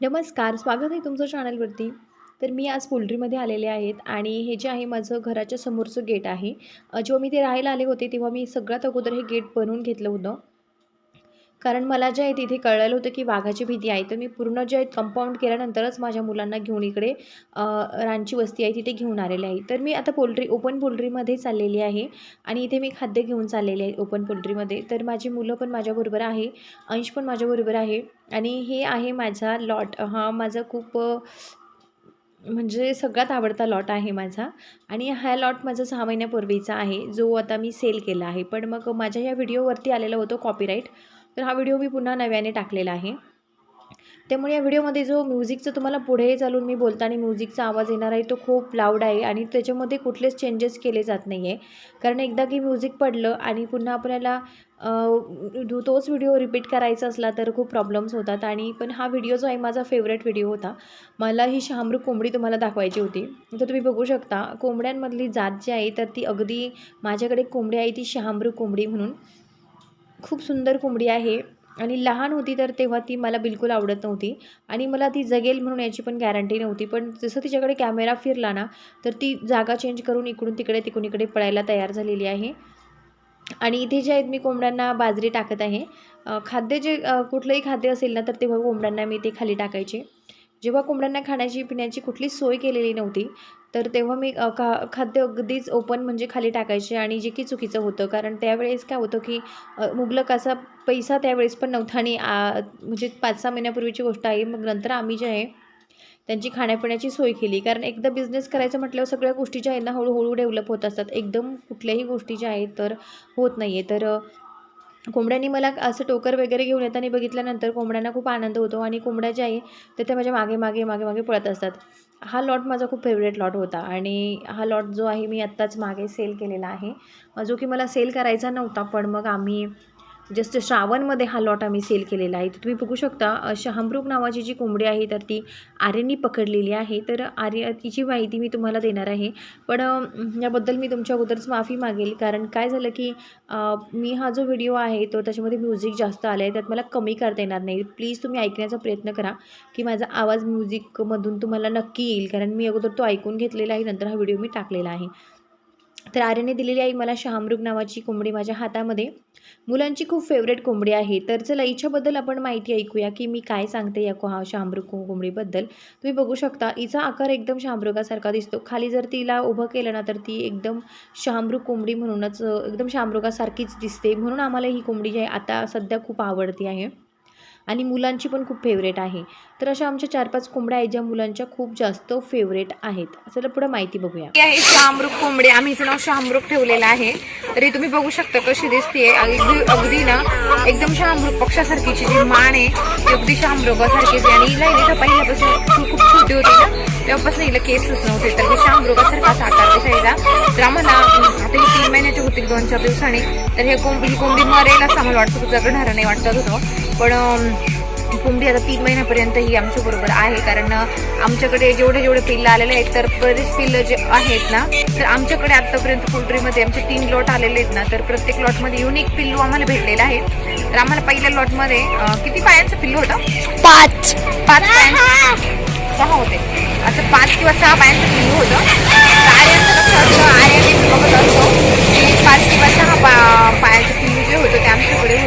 नमस्कार स्वागत आहे तुमचं चॅनलवरती तर मी आज पोल्ट्रीमध्ये आलेले आहेत आणि हे जे आहे माझं घराच्या समोरचं गेट आहे. जेव्हा मी ते राहायला आले होते तेव्हा मी सगळ्यात अगोदर हे गेट बनवून घेतलं होतं. कारण मला जे आहे तिथे कळलेलं होतं की वाघाची भीती आहे. तर मी पूर्ण जे आहे कंपाऊंड केल्यानंतरच माझ्या मुलांना घेऊन इकडे अ, रानची वस्ती आहे तिथे घेऊन आलेले आहे. तर मी आता पोल्ट्री ओपन पोल्ट्रीमध्ये चाललेली आहे आणि इथे मी खाद्य घेऊन चाललेले आहे ओपन पोल्ट्रीमध्ये तर माझी मुलं पण माझ्याबरोबर आहे अंश पण माझ्याबरोबर आहे आणि हे आहे माझा लॉट हा माझा खूप म्हणजे सगळ्यात आवडता लॉट आहे माझा आणि हा लॉट माझा सहा महिन्यापूर्वीचा आहे. जो आता मी सेल केला आहे. पण मग माझ्या या व्हिडिओवरती आलेला होतो कॉपीराईट तर हा व्हिडिओ मी पुन्हा नव्याने टाकलेला आहे. त्यामुळे या व्हिडिओमध्ये जो म्युझिकचं तुम्हाला पुढे चालून मी बोलताना म्युझिकचा आवाज येणार आहे तो खूप लाऊड आहे आणि त्याच्यामध्ये कुठलेच चेंजेस केले जात नाही आहे कारण एकदा की म्युझिक पडलं आणि पुन्हा आपल्याला तोच व्हिडिओ रिपीट करायचा असला तर खूप प्रॉब्लेम्स होतात आणि पण हा व्हिडिओ जो आहे माझा फेवरेट व्हिडिओ होता. मला ही शहामृग कोंबडी तुम्हाला दाखवायची होती. तर तुम्ही बघू शकता कोंबड्यांमधली जात जी आहे तर ती अगदी माझ्याकडे कोंबडी आहे ती शहामृग कोंबडी म्हणून. खूप सुंदर कोंबडी आहे. आणि लहान होती तर तेव्हा ती मला बिलकुल आवडत नव्हती. आणि मला ती जगेल म्हणून याची पण गॅरंटी नव्हती. पण जसं तिच्याकडे कॅमेरा फिरला ना तर ती जागा चेंज करून इकडून तिकडे तिकडून इकडे पळायला तयार झालेली आहे. आणि इथे जे आहेत मी कोंबड्यांना बाजरी टाकत आहे. खाद्य जे कुठलंही खाद्य असेल ना तर तेव्हा कोंबड्यांना मी ते खाली टाकायचे. जेव्हा कोंबड्यांना खाण्याची पिण्याची कुठलीच सोय केलेली नव्हती तर तेव्हा मी का खा खाद्य अगदीच ओपन म्हणजे खाली टाकायचे आणि जे की चुकीचं होतं. कारण त्यावेळेस काय होतं की मुबलक असा पैसा त्यावेळेस पण नव्हता आणि आ, म्हणजे पाच सहा महिन्यापूर्वीची गोष्ट आहे. मग नंतर आम्ही जे आहे त्यांची खाण्यापिण्याची सोय केली. कारण एकदा बिझनेस करायचं म्हटल्यावर सगळ्या गोष्टी ज्या आहेत ना हळूहळू डेव्हलप होत असतात. एकदम कुठल्याही गोष्टी ज्या आहेत तर होत नाही आहे तर कोंबड्यांनी मला असं टोकर वगैरे घेऊन येताना बघितल्यानंतर कोंबड्यांना खूप आनंद होतो आणि कोंबड्या ज्या आहे तर त्या माझ्या मागे मागे मागे मागे पळत असतात. हा लॉट माझा खूप फेवरेट लॉट होता आणि हा लॉट जो आहे मी आत्ताच मागे सेल केलेला आहे. जो की मला सेल करायचा नव्हता पण मग आम्ही जस्ट श्रावणमध्ये हा लॉट आम्ही सेल केलेला आहे. तर तुम्ही बघू शकता अ, शहामृग नावाची जी कोंबडी आहे तर ती आर्यनी पकडलेली आहे. तर आर्य तिची माहिती मी तुम्हाला देणार आहे. पण याबद्दल मी तुमच्या अगोदरच माफी मागेल. कारण काय झालं की मी हा जो व्हिडिओ आहे तो त्याच्यामध्ये म्युझिक जास्त आलं आहे. त्यात मला कमी करता येणार नाही. प्लीज तुम्ही ऐकण्याचा प्रयत्न करा की माझा आवाज म्युझिकमधून तुम्हाला नक्की येईल. कारण मी अगोदर तो ऐकून घेतलेला आहे नंतर हा व्हिडिओ मी टाकलेला आहे. तर आर्यने दिलेली आहे मला शहामृग नावाची कोंबडी माझ्या हातामध्ये. मुलांची खूप फेवरेट कोंबडी आहे. तर चला हिच्याबद्दल आपण माहिती ऐकूया की मी काय सांगते या को हा शहामृग कोंबडीबद्दल. तुम्ही बघू शकता हिचा आकार एकदम शहामृगासारखा दिसतो. खाली जर तिला उभं केलं ना तर ती एकदम शहामृग कोंबडी म्हणूनच एकदम शहामृगासारखीच दिसते. म्हणून आम्हाला ही कोंबडी जी आहे आता सध्या खूप आवडती आहे. आणि मुलांची पण खूप फेवरेट आहे. तर अशा आमच्या चार पाच कोंबड्या आहेत ज्या मुलांच्या खूप जास्त फेवरेट आहेत. चला पुढे माहिती बघूया. ही आहे शामरुख कोंबडी. आम्ही हिचं नाव शामरुख ठेवलेलं आहे. तरी तुम्ही बघू शकता कशी दिसते अगदी अगदी ना एकदम शहामृग पक्षासारखीची जी मान आहे ती अगदी शहामृगासारखीच आणि हिला हिला पहिल्यापासून खूप छोटी होती ना तेव्हापासून हिला केसच नव्हते. तर ही शहामृगासारखा आकार दिसायचा तर आम्हाला आता ही तीन महिन्याचे होतील दोन चार दिवसांनी. तर हे कोंबडी ही कोंबडी मरेल असं आम्हाला वाटतं. तुझ्याकडे नाही वाटत होतं. पण कोंबडी आता तीन महिन्यापर्यंत ही आमच्या बरोबर आहे. कारण आमच्याकडे जेवढे जेवढे पिल्लं आलेले आहेत तर बरेच पिल्लं जे आहेत ना तर आमच्याकडे आतापर्यंत पोल्ट्रीमध्ये आमचे तीन लॉट आलेले आहेत ना तर प्रत्येक लॉटमध्ये युनिक पिल्लू आम्हाला भेटलेलं आहे तर आम्हाला पहिल्या लॉटमध्ये किती पायांचं पिल्लू होतं? पाच. पाच पायांचं? सहा होते. असं पाच किंवा सहा पायांचं पिल्लू होतं. आर्यांचं कसं असतं आर्याने बघत असतो.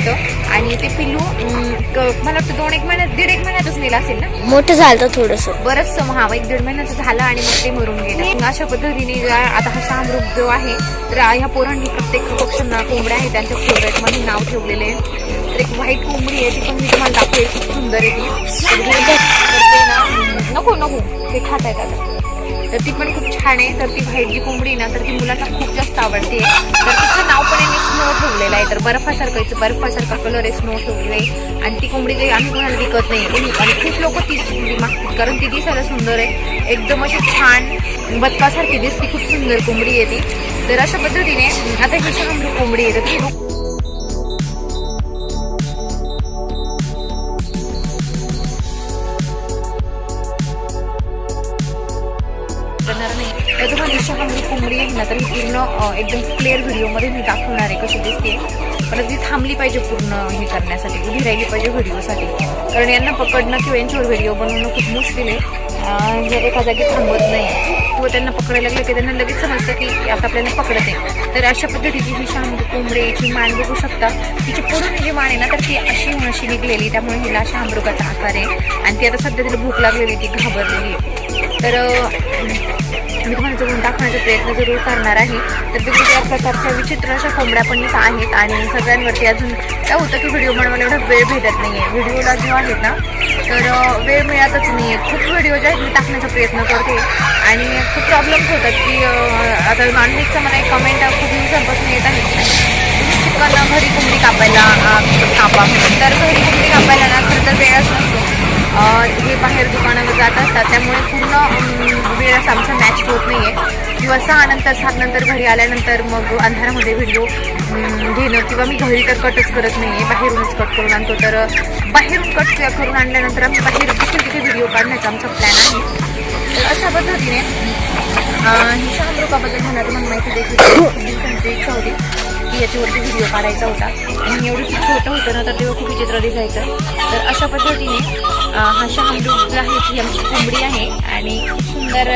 होतं. आणि ते पिल्लू मला वाटतं दोन एक महिन्यात दीड एक महिन्यातच नेलं असेल ना? मोठं झालं थोडस. बरंचसं हा एक दीड महिन्याचं झालं आणि मग ते मरून गेलं. अशा पद्धतीने आता हा शामरूप जो आहे तर ह्या पोरांनी प्रत्येक पक्षांना कोंबड्या आहेत त्यांच्या फेवरेटमध्ये नाव ठेवलेले आहे. तर एक व्हाईट कोंबडी आहे ती पण मी तुम्हाला दाखवेल खूप सुंदर आहे ती. नको नको. ते खात आहेत आता. तर ती पण खूप छान आहे. तर ती व्हाईट जी कोंबडी ना तर ती मुलांना खूप जास्त आवडते. तर तिचं नाव पण आहे स्नो ठेवलेलं आहे. तर बर्फासारखं इथं बर्फासारखा कलर आहे स्नो ठेवलेलं आहे. आणि ती कोंबडी काही आम्ही कोणाला विकत नाही आणि खूप लोक तीच कोंबडी मागतात. कारण ती दिसायला सुंदर आहे. एकदम अशी छान बदकासारखी दिसते. खूप सुंदर कोंबडी आहे ती. तर अशा पद्धतीने आता ही सगळं कोंबडी आहे. तर ती ना तर ही पूर्ण एकदम क्लिअर व्हिडिओमध्ये मी दाखवणार आहे कशी दिसते. पण ती थांबली पाहिजे पूर्ण हे करण्यासाठी उभी राहिली पाहिजे व्हिडिओसाठी कारण यांना पकडणं किंवा यांच्यावर व्हिडिओ बनवणं खूप मुश्किल आहे. जर एका जागी थांबत नाही. किंवा त्यांना पकडायला लागलं की त्यांना लगेच समजतं की आता आपल्याला पकडत आहे. तर अशा पद्धतीची ही शांत कोंबडीची मान बघू शकता. तिची पूर्ण जी मान आहे ना तर ती अशी होऊन अशी निघलेली त्यामुळे हिला शामरुगाचा आकार आहे. आणि ती आता सध्या तिला भूक लागलेली ती घाबरलेली आहे. तर मी तुम्हाला जवळून दाखवण्याचा प्रयत्न जरूर करणार आहे. तर वेगवेगळ्या प्रकारच्या विचित्र अशा कोंबड्या पण इथं आहेत आणि सगळ्यांवरती अजून काय होतं की व्हिडिओ बनवायला एवढा वेळ भेटत नाही आहे व्हिडिओला जो आहेत ना तर वेळ मिळतच नाही आहे खूप व्हिडिओ जे आहेत मी टाकण्याचा प्रयत्न करते. आणि खूप प्रॉब्लेम्स होतात की आता नॉनव्हेजचा मला एक कमेंट खूप दिवसांपासून येत आहे. चिकन घरी कोंबडी कापायला कापा. तर घरी कोंबडी कापायला ना खरं तर वेळच नसतो. हे बाहेर दुकानावर जात असतात त्यामुळे पूर्ण वेळ असा आमचा मॅच होत नाही आहे किंवा सहा नंतर सात नंतर घरी आल्यानंतर मग अंधारामध्ये व्हिडिओ घेणं किंवा मी घरी तर कटच करत नाही आहे बाहेरूनच कट करून आणतो. तर बाहेरून कट करून आणल्यानंतर आम्ही बाहेर देखील तिथे व्हिडिओ काढण्याचा आमचा प्लॅन आहे. तर अशा पद्धतीने ही शामरुकाबद्दल मला तुम्हाला माहिती देखील दिवसांची इच्छा होती याच्यावरती व्हिडिओ काढायचा होता. आणि एवढं छोटं होतं ना तर तेव्हा खूप विचित्र दिसायचं. तर अशा पद्धतीने हा शामरुग आहे ही आमची कोंबडी आहे. आणि खूप सुंदर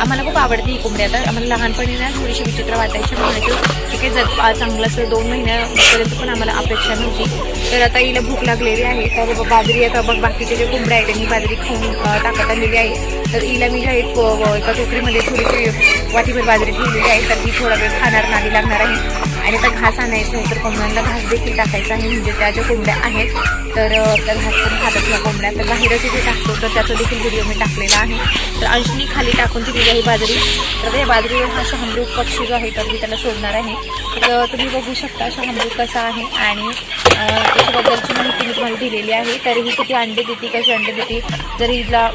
आम्हाला खूप आवडते ही कोंबडी. आता आम्हाला लहानपणी ना थोडीशी विचित्र वाटायची म्हणायचो. की काही जर चांगलं असं दोन महिन्यापर्यंत पण आम्हाला अपेक्षा नव्हती. तर आता हिला भूक लागलेली आहे. तर बाजरी आता बघ बाकीचे जे कोंबड्या आहेत त्यांनी बाजरी खाऊन टाकत आलेली आहे. तर हिला मी आहे एका टोकरीमध्ये थोडीशी वाटीभर बाजरी ठेवलेली आहे. तर ती थोडा वेळ खाणार नाही लागणार आहे. आणि आता घास आणायचं आहे तर कोंबड्यांना घास देखील टाकायचा आहे. म्हणजे त्या ज्या कोंबड्या आहेत तर त्या घास पण खातात ना कोंबड्या. तर बाहेरच इथे टाकतो तर त्याचा देखील व्हिडिओ मी टाकलेला आहे. तर अंशनी खाली टाकून दिलेली आहे बाजरी. तर त्या बाजरीवर हा शहामृग पक्षी जो आहे तर मी त्याला सोडणार आहे. तर तुम्ही बघू शकता शहामृग कसा आहे आणि त्याच्याबद्दलची माहिती मी तुम्हाला दिलेली आहे. तर ही किती अंडे देते कशी अंडे देते जर हिला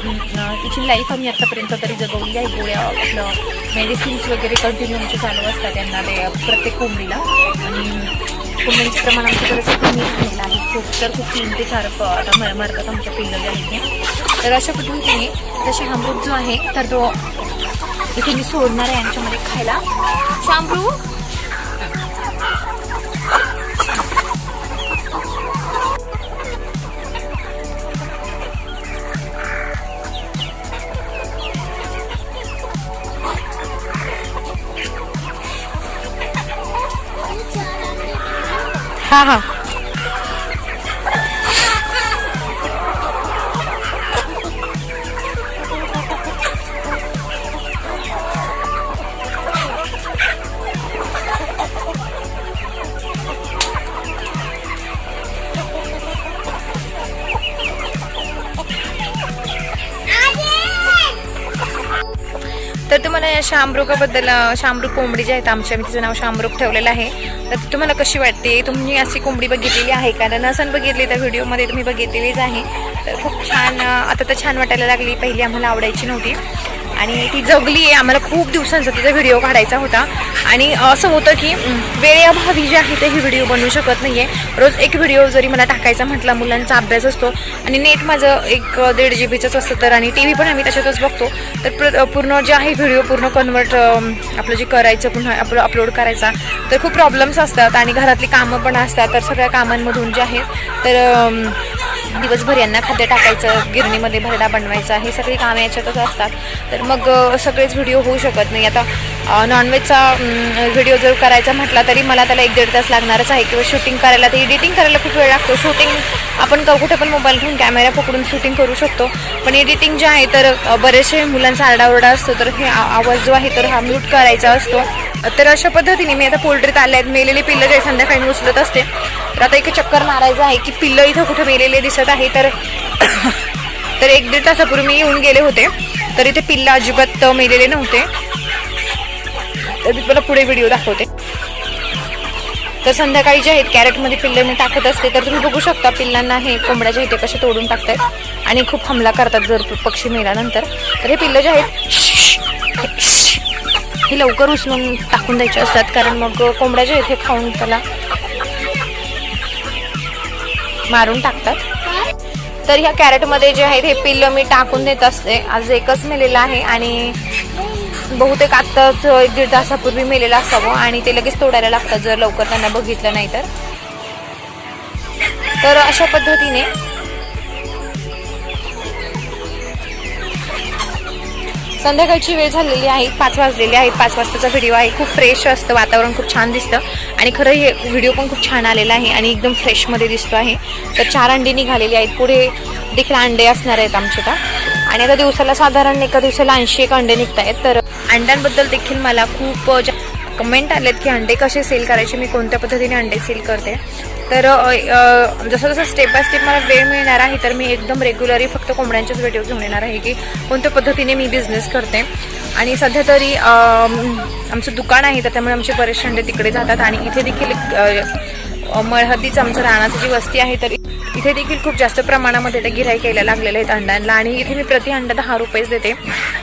तिची लाईफ आम्ही आत्तापर्यंत तरी जगवली आहे. गोळ्या आपलं मेडिसिन्स वगैरे कंटिन्यू आमचे चालू असतात त्यांना ते प्रत्येक कोंबडीला. आणि कोंबड्यांचं प्रमाण आमच्याकडे कमी झालेलं आहे. खूप तर खूप तीन ते चार आता म- मारतात आमच्या पिल्लं आहेत तर अशा पद्धतीने तसे अमृत जो आहे तर तो इथे मी सोडणार आहे यांच्यामध्ये खायला. शामरू हा. हा तर तुम्हाला या शामरुगाबद्दल अं, कोंबडी जी आहेत आमच्या मी तिचं नाव शामरुग ठेवलेलं आहे. तर तुम्हाला कशी वाटते? तुम्ही अशी कोंबडी बघितलेली आहे कारण नसन बघितली तर व्हिडिओमध्ये तुम्ही बघितलेलीच आहे. तर खूप छान आता तर छान वाटायला लागली. पहिली आम्हाला आवडायची नव्हती. आणि ती जगली आहे. आम्हाला खूप दिवसांचा तिचा व्हिडिओ काढायचा होता. आणि असं होतं की वेळेअभावी जे आहे ते ही व्हिडिओ बनवू शकत नाही आहे रोज एक व्हिडिओ जरी मला टाकायचा म्हटला मुलांचा अभ्यास असतो आणि नेट माझं एक दीड जी बीचंच असतं तर आणि टी व्ही पण आम्ही त्याच्यातच बघतो. तर प्र पूर्ण जे आहे व्हिडिओ पूर्ण कन्वर्ट आपलं जे करायचं पुन्हा आपलं अपलोड करायचा तर खूप प्रॉब्लेम्स असतात आणि घरातली कामं पण असतात. तर सगळ्या कामांमधून जे आहे तर दिवसभर यांना खाद्य टाकायचं गिरणीमध्ये भरडा बनवायचा हे सगळी कामे याच्यातच असतात. तर मग सगळेच व्हिडिओ होऊ शकत नाही. आता नॉनव्हेजचा व्हिडिओ जर करायचा म्हटला तरी मला त्याला एक दीड तास लागणारच आहे किंवा शूटिंग करायला तर एडिटिंग करायला खूप वेळ लागतो. शूटिंग आपण क- कुठे पण मोबाईल घेऊन कॅमेरा पकडून शूटिंग करू शकतो. पण एडिटिंग जे आहे तर बरेचसे मुलांचा आरडाओरडा असतो. तर हे आवाज जो आहे तर हा म्यूट करायचा असतो. तर अशा पद्धतीने मी आता पोल्ट्रीत आले आहेत. मेलेली पिल्लं जे संध्याकाळी उचलत असते. तर आता एक चक्कर मारायचं आहे की पिल्लं इथं कुठं मेलेले दिसत आहे तर तर एक दीड तासापूर्वी मी येऊन गेले होते तर इथे पिल्लं अजिबात मेलेले नव्हते. तर मी तुला पुढे व्हिडिओ दाखवते. तर संध्याकाळी जे आहेत कॅरेटमध्ये पिल्लं मी टाकत असते तर तुम्ही बघू शकता पिल्लांना हे कोंबड्याच्या इथे कसे तोडून टाकतात आणि खूप हमला करतात जर पक्षी मेल्यानंतर. तर हे पिल्लं जे आहेत हे लवकर उचलून टाकून द्यायचे असतात कारण मग कोंबड्या जे आहेत हे खाऊन त्याला मारून टाकतात. तर ह्या कॅरेटमध्ये जे आहेत हे पिल्लं मी टाकून देत असते. आज एकच मेलेलं आहे आणि बहुतेक आत्ताच एक दीड तासापूर्वी मेलेलं असावं आणि ते लगेच तोडायला लागतं जर लवकर त्यांना बघितलं नाही तर. तर अशा पद्धतीने संध्याकाळची वेळ झालेली आहे पाच वाजलेली आहे पाच वाजताचा व्हिडिओ आहे. खूप फ्रेश असतं वातावरण खूप छान दिसतं. आणि खरं हे व्हिडिओ पण खूप छान आलेला आहे आणि एकदम फ्रेशमध्ये दिसतो आहे. तर चार अंडी निघालेली आहेत. पुढे देखील अंडे असणार आहेत आमच्या आता आणि आता दिवसाला साधारण एका दिवसाला ऐंशी एक अंडे निघत आहेत तर अंड्यांबद्दल देखील मला खूप कमेंट आलेत की अंडे कसे सेल करायचे मी कोणत्या पद्धतीने अंडे सेल करते. तर जसं जसं स्टेप बाय स्टेप मला वेळ मिळणार आहे तर मी एकदम रेग्युलरली फक्त कोंबड्यांचेच व्हिडिओ घेऊन येणार आहे की कोणत्या पद्धतीने मी बिझनेस करते. आणि सध्या तरी आमचं दुकान आहे तर त्यामुळे आमचे बरेच तिकडे जातात. आणि इथे देखील मळहद्दीच आमचं राहण्याची जी वस्ती आहे तर इथे देखील खूप जास्त प्रमाणामध्ये ते गिराईक यायला लागलेले आहेत अंड्यांना. आणि इथे मी प्रति अंडा दहा रुपयेच देते.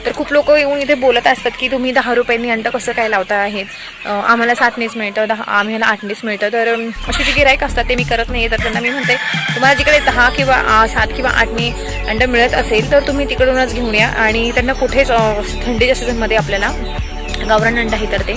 तर खूप लोक येऊन इथे बोलत असतात की तुम्ही दहा रुपयांनी अंडं कसं काय लावता आहे आम्हाला सातनीच मिळतं दहा आम्हाला आठनीच मिळतं. तर अशी असे जे गिराईक असतात ते मी करत नाही तर त्यांना मी म्हणते तुम्हाला जिकडे दहा किंवा सात किंवा आठनी अंडं मिळत असेल तर तुम्ही तिकडूनच घेऊन या. आणि त्यांना कुठेच थंडीच्या सीझनमध्ये आपल्याला गावरान अंडा हे तर ते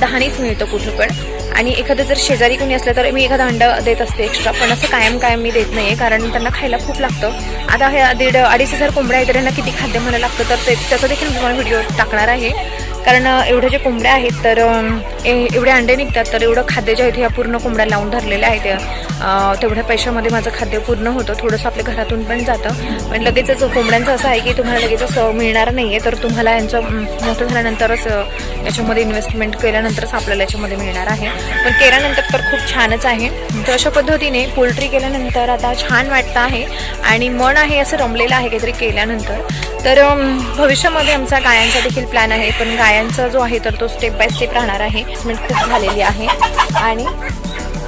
दहानीच मिळतं कुठं पण. आणि एखादं जर शेजारी कोणी असलं तर मी एखादा अंडा देत असते एक्स्ट्रा पण असं कायम कायम मी देत नाही आहे कारण त्यांना खायला खूप लागतं. आता हे दीड अडीच हजार कोंबड्या आहेत तर त्यांना किती खाद्य म्हणायला लागतं तर ते त्याचा देखील मी तुम्हाला व्हिडिओ टाकणार आहे. कारण एवढ्या एवढे जे कोंबड्या आहेत तर ए- एवढे अंडे निघतात तर एवढं खाद्य जे आहे ते ह्या पूर्ण कोंबड्या लावून धरलेल्या आहेत. तेवढ्या पैशामध्ये माझं खाद्य पूर्ण होतं. थोडंसं आपल्या घरातून पण जातं. पण लगेचच कोंबड्यांचं असं आहे की तुम्हाला लगेचच मिळणार नाही आहे तर तुम्हाला यांचं मोठं झाल्यानंतरच याच्यामध्ये इन्व्हेस्टमेंट केल्यानंतरच आपल्याला याच्यामध्ये मिळणार आहे. पण केल्यानंतर तर खूप छानच आहे. तर अशा पद्धतीने पोल्ट्री केल्यानंतर आता छान वाटतं आहे आणि मन आहे असं रमलेलं आहे काहीतरी केल्यानंतर. तर भविष्यामध्ये आमचा गायांचा देखील प्लॅन आहे. पण गाय पायांचा जो आहे तर तो स्टेप बाय स्टेप राहणार आहे. खूप झालेली आहे. आणि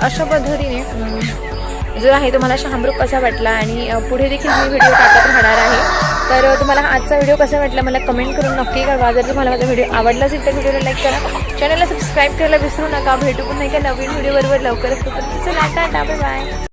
अशा पद्धतीने जो आहे तुम्हाला शहामृग कसा वाटला आणि पुढे देखील मी व्हिडिओ टाकत राहणार आहे. तर तुम्हाला आजचा व्हिडिओ कसा वाटला मला कमेंट करून नक्की कळवा. जर तुम्हाला माझा व्हिडिओ आवडला असेल तर व्हिडिओला लाईक करा. चॅनलला सबस्क्राईब करायला विसरू नका. भेटू पुन्हा एका नवीन व्हिडिओ बरोबर लवकरच. चला टाटा बाय बाय